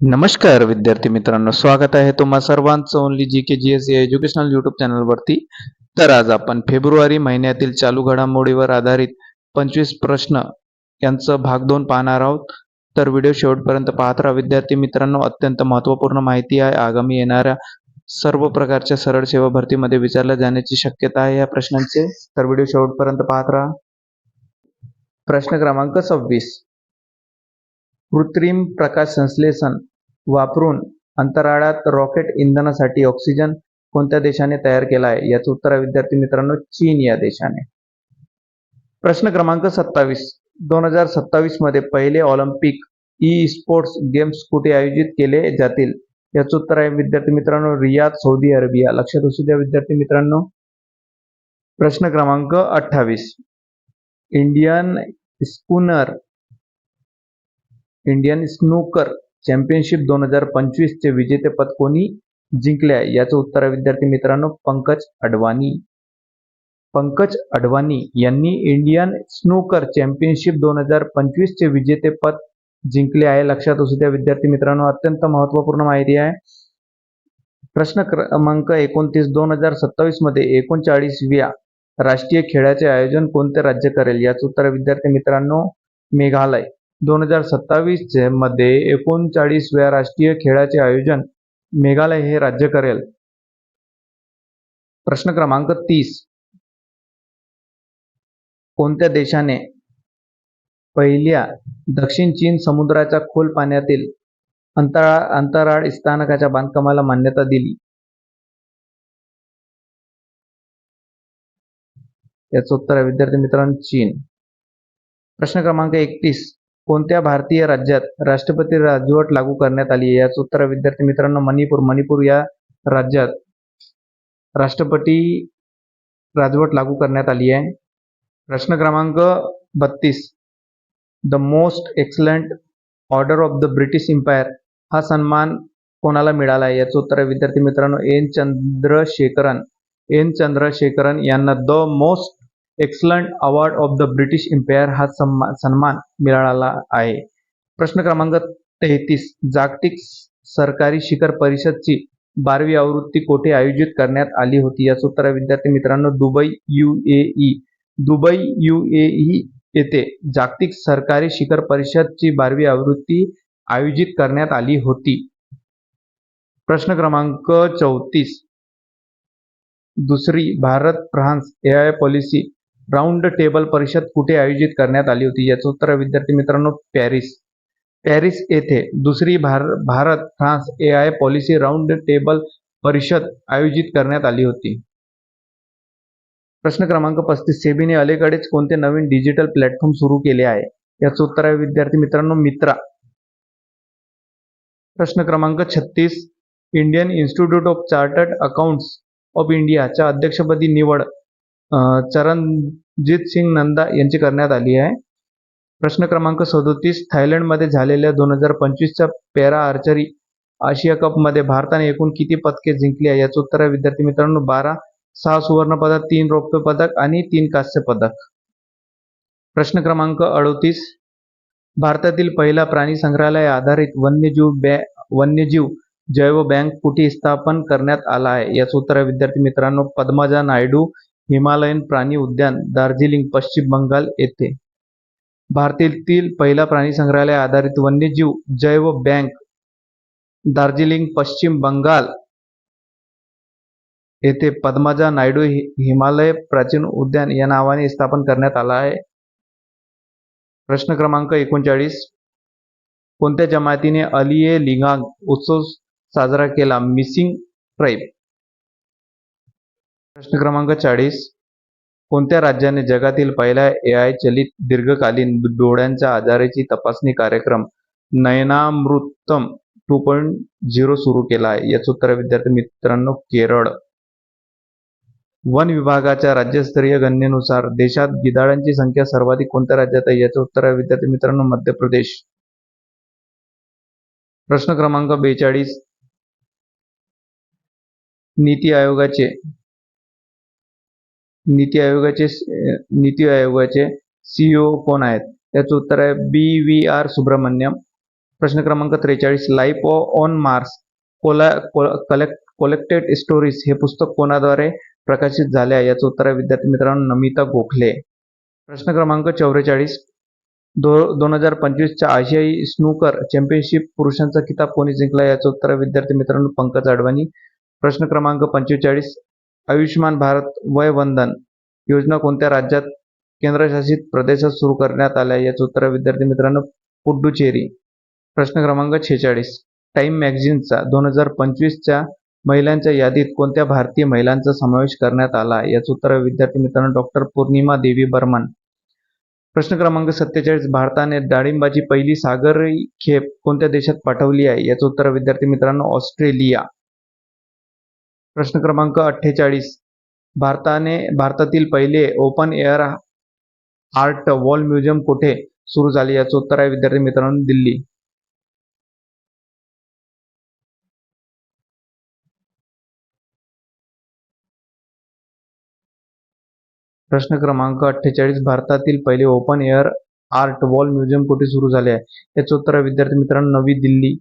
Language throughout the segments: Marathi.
नमस्कार विद्यार्थी मित्रांनो. स्वागत आहे तुम्हा सर्वांचं only G K G S educational YouTube चॅनलवरती तर आज आपण फेब्रुवारी महिन्यातील चालू घडामोडीवर आधारित पंचवीस प्रश्न यांचं भाग दोन पाहणार आहोत. तर व्हिडिओ शेवटपर्यंत पाहत राहा. विद्यार्थी मित्रांनो अत्यंत महत्त्वपूर्ण माहिती आहे. आगामी येणाऱ्या सर्व प्रकारच्या सरळ सेवा भरतीमध्ये विचारल्या जाण्याची शक्यता आहे या प्रश्नांचे. तर व्हिडिओ शेवटपर्यंत पाहत राहा. प्रश्न क्रमांक सव्वीस. कृत्रिम प्रकाश संश्लेषण वापरून अंतराळात रॉकेट इंधनासाठी ऑक्सिजन कोणत्या देशाने तयार केला आहे? याचं उत्तर आहे विद्यार्थी मित्रांनो चीन या देशाने. प्रश्न क्रमांक सत्तावीस. दोन हजार सत्तावीसमध्ये पहिले ऑलिम्पिक ई स्पोर्ट्स गेम्स कुठे आयोजित केले जातील? याचं उत्तर आहे विद्यार्थी मित्रांनो रियाद सौदी अरेबिया. लक्षात असू द्या विद्यार्थी मित्रांनो. प्रश्न क्रमांक अठ्ठावीस. Indian snooker Indian snooker championship दोन हजार पंचवीसचे विजेतेपद कोणी जिंकले आहे याचं उत्तर आहे विद्यार्थी मित्रांनो पंकज अडवाणी. पंकज अडवाणी यांनी इंडियन स्नूकर चॅम्पियनशिप दोन हजार पंचवीसचे विजेतेपद जिंकले आहे. लक्षात असू द्या विद्यार्थी मित्रांनो अत्यंत महत्त्वपूर्ण माहिती आहे. प्रश्न क्रमांक एकोणतीस दोन हजार सत्तावीसमध्ये एकोणचाळीसव्या राष्ट्रीय खेळाचे आयोजन कोणते राज्य करेल? याचं उत्तर विद्यार्थी मित्रांनो मेघालय. दोन हजार सत्तावीसमध्ये एकोणचाळीसव्या राष्ट्रीय खेळाचे आयोजन मेघालय हे राज्य करेल. प्रश्न क्रमांक तीस. कोणत्या देशाने पहिल्या दक्षिण चीन समुद्राच्या खोल पाण्यातील अंतराळ अंतराळ स्थानकाच्या बांधकामाला मान्यता दिली? याचं उत्तर आहे विद्यार्थी मित्रांनो चीन. प्रश्न क्रमांक एकतीस. कोणत्या भारतीय राज्यात राष्ट्रपती राजवट लागू करण्यात आली आहे? याचं उत्तर विद्यार्थी मित्रांनो मणिपूर. मणिपूर या राज्यात राष्ट्रपती राजवट लागू करण्यात आली आहे. प्रश्न क्रमांक बत्तीस. The most excellent order of the British Empire हा सन्मान कोणाला मिळाला आहे? याचं उत्तर विद्यार्थी मित्रांनो एन. चंद्रशेखरन. एन. चंद्रशेखरन यांना. The most excellent award of the British Empire हा सन्मान सन्मान मिळाला आहे. प्रश्न क्रमांक तेहतीस. जागतिक सरकारी शिखर परिषदची बारवी आवृत्ती कोठे आयोजित करण्यात आली होती? याचं उत्तर विद्यार्थी मित्रांनो Dubai U A E. Dubai U A E येथे जागतिक सरकारी शिखर परिषदची बारवी आवृत्ती आयोजित करण्यात आली होती. प्रश्न क्रमांक चौतीस. दुसरी Bharat France A I policy round table परिषद कुठे आयोजित करण्यात आली होती? याचं उत्तर विद्यार्थी मित्रांनो पॅरिस. पॅरिस येथे दुसरी भार Bharat France A I policy round table परिषद आयोजित करण्यात आली होती. प्रश्न क्रमांक पस्तीस सेबीने अलीकडेच कोणते नवीन डिजिटल प्लॅटफॉर्म सुरू केले आहे? याचं उत्तर आहे विद्यार्थी मित्रांनो मित्रा. प्रश्न क्रमांक छत्तीस Indian Institute of Chartered accounts of इंडियाच्या अध्यक्षपदी निवड. चरणजीत सिंग नंदा यांची करण्यात आली आहे. प्रश्न क्रमांक सदोतीस थायलंडमध्ये झालेल्या दोन हजार पंचवीसच्या पॅरा आर्चरी आशिया कपमध्ये भारताने एकूण किती पदके जिंकली आहे? याचं उत्तर आहे विद्यार्थी मित्रांनो बारा सहा सुवर्ण पदक तीन रौप्य पदक आणि तीन कांस्य पदक. प्रश्न क्रमांक अडोतीस भारतातील पहिला प्राणी संग्रहालय आधारित वन्यजीव बॅ वन्यजीव जैव बँक कुठे स्थापन करण्यात आला आहे? याचं उत्तर आहे विद्यार्थी मित्रांनो पद्मजा नायडू हिमालयन प्राणी उद्यान दार्जिलिंग पश्चिम बंगाल येथे भारतातील पहिला प्राणी संग्रहालय आधारित वन्यजीव जैव बँक दार्जिलिंग पश्चिम बंगाल येथे पद्माजा नायडू हिमालय प्राचीन उद्यान या नावाने स्थापन करण्यात आला आहे. प्रश्न क्रमांक एकोणचाळीस. कोणत्या जमातीने अलिये लिंगांग उत्सव साजरा केला? मिसिंग ट्राईब. प्रश्न क्रमांक चाळीस. कोणत्या राज्याने जगातील पहिला ए आय चलित दीर्घकालीन डोळ्यांच्या आजाराची तपासणी कार्यक्रम नयनामृतम टू पॉईंट झिरो सुरू केला आहे? याचं उत्तर विद्यार्थी मित्रांनो केरळ. वन विभागाच्या राज्यस्तरीय गणनेनुसार देशात गिधाडांची संख्या सर्वाधिक कोणत्या राज्यात आहे? याचं उत्तर आहे विद्यार्थी मित्रांनो मध्य प्रदेश. प्रश्न क्रमांक बेचाळीस. नीती आयोगाचे नीती आयोगाचे नीती आयोगाचे सीईओ कोण आहेत? याचं उत्तर आहे बी व्ही आर सुब्रमण्यम. प्रश्न क्रमांक त्रेचाळीस life on Mars Cola collect collected stories हे पुस्तक कोणाद्वारे प्रकाशित झाले आहे? याचं उत्तर आहे विद्यार्थी मित्रांनो नमिता गोखले. प्रश्न क्रमांक चौवेचाळीस दो दोन हजार पंचवीसच्या आशियाई स्नूकर चॅम्पियनशिप पुरुषांचा किताब कोणी जिंकला? याचं उत्तर आहे विद्यार्थी मित्रांनो पंकज अडवाणी प्रश्न क्रमांक पंचेचाळीस आयुष्यमान भारत वय वंदन योजना कोणत्या राज्यात केंद्रशासित प्रदेशात सुरू करण्यात आल्या याचं उत्तर विद्यार्थी मित्रांनो पुडुचेरी. प्रश्न क्रमांक छेचाळीस. टाइम मॅगझिनचा दोन हजार पंचवीसच्या महिलांच्या यादीत कोणत्या भारतीय महिलांचा समावेश करण्यात आला याचं उत्तर विद्यार्थी मित्रांनो डॉक्टर पौर्णिमा देवी बर्मन. प्रश्न क्रमांक सत्तेचाळीस. भारताने डाळिंबाची पहिली सागरी खेप कोणत्या देशात पाठवली आहे याचं उत्तर विद्यार्थी मित्रांनो ऑस्ट्रेलिया. प्रश्न क्रमांक अठ्ठेचाळीस. भारताने भारतातील पहिले open air art wall museum कुठे सुरू झाले याचं उत्तर आहे विद्यार्थी मित्रांनो दिल्ली. प्रश्न क्रमांक अठ्ठेचाळीस भारतातील पहिले open air art wall museum कुठे सुरू झाले आहे? याचं उत्तर आहे विद्यार्थी मित्रांनो नवी दिल्ली.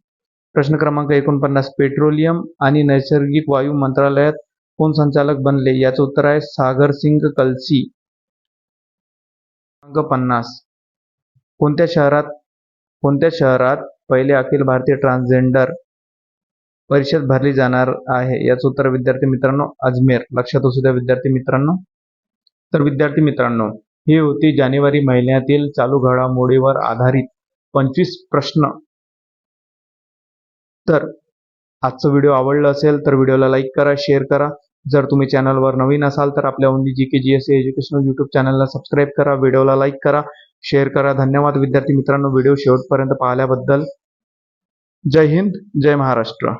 प्रश्न क्रमांक एकोणपन्नास पेट्रोलियम आणि नैसर्गिक वायू मंत्रालयात कोण संचालक बनले? याचं उत्तर आहे सागर सिंग कलसी. क्रमांक पन्नास. कोणत्या शहरात कोणत्या शहरात पहिले अखिल भारतीय ट्रान्सजेंडर परिषद भरली जाणार आहे? याचं उत्तर विद्यार्थी मित्रांनो अजमेर. लक्षात असू द्या विद्यार्थी मित्रांनो. तर विद्यार्थी मित्रांनो ही होती जानेवारी महिन्यातील चालू घडामोडीवर आधारित पंचवीस प्रश्न. तर आजचा व्हिडिओ आवडला असेल तर व्हिडिओला लाईक करा शेअर करा. जर तुम्ही चॅनलवर नवीन असाल तर आपल्या only G K G S educational YouTube चॅनलला सबस्क्राईब करा व्हिडिओला लाईक करा शेअर करा. धन्यवाद विद्यार्थी मित्रांनो व्हिडिओ शेवटपर्यंत पाहिल्याबद्दल. जय हिंद जय महाराष्ट्र.